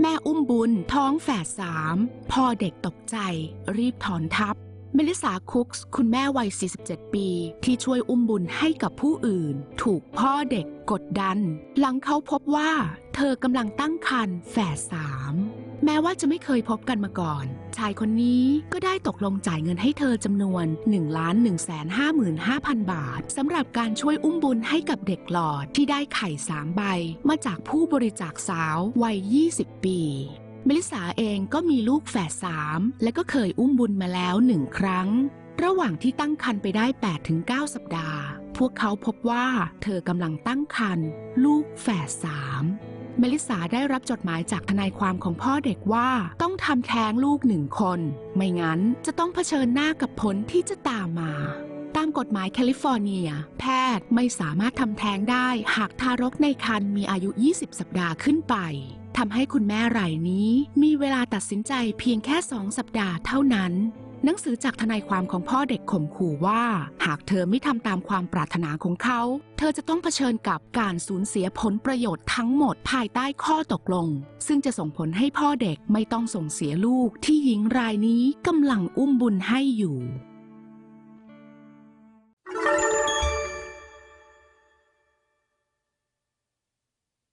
แม่อุ้มบุญท้องแฝดสามพ่อเด็กตกใจรีบถอนทับ เมลิสาคุกส์คุณแม่วัย 47 ปี ที่ช่วยอุ้มบุญให้กับผู้อื่น ถูกพ่อเด็กกดดัน หลังเขาพบว่า เธอกำลังตั้งครรภ์แฝดสามแม้ว่าจะไม่เคยพบกันมาก่อน ชายคนนี้ก็ได้ตกลงจ่ายเงินให้เธอจำนวน 1 1 5 5 0 0 0 บาทสำหรับการช่วยอุ้มบุญให้กับเด็กหลอดที่ได้ไข่สามใบ มาจากผู้บริจาคสาววัย 20 ปี เมลิสาเองก็มีลูกแฝดสามและก็เคยอุ้มบุญมาแล้วหนึ่งครั้ง ระหว่างที่ตั้งครรภ์ไปได้ 8-9 สัปดาห์ พวกเขาพบว่าเธอกำลังตั้งครรภ์ลูกแฝดสามเมลิสาได้รับจดหมายจากทนายความของพ่อเด็กว่าต้องทำแท้งลูกหนึ่งคน ไม่งั้นจะต้องเผชิญหน้ากับผลที่จะตามมาามกฎหมายแคลิฟอร์เนีย แพทย์ไม่สามารถทำแท้งได้หากทารกในครรภ์มีอายุ 20 สัปดาห์ขึ้นไปทำให้คุณแม่รายนี้มีเวลาตัดสินใจเพียงแค่สองสัปดาห์เท่านั้น หนังสือจากทนายความของพ่อเด็กข่มขู่ว่า หากเธอไม่ทำตามความปรารถนาของเขา เธอจะต้องเผชิญกับการสูญเสียผลประโยชน์ทั้งหมดภายใต้ข้อตกลง ซึ่งจะส่งผลให้พ่อเด็กไม่ต้องส่งเสียลูกที่หญิงรายนี้กำลังอุ้มบุญให้อยู่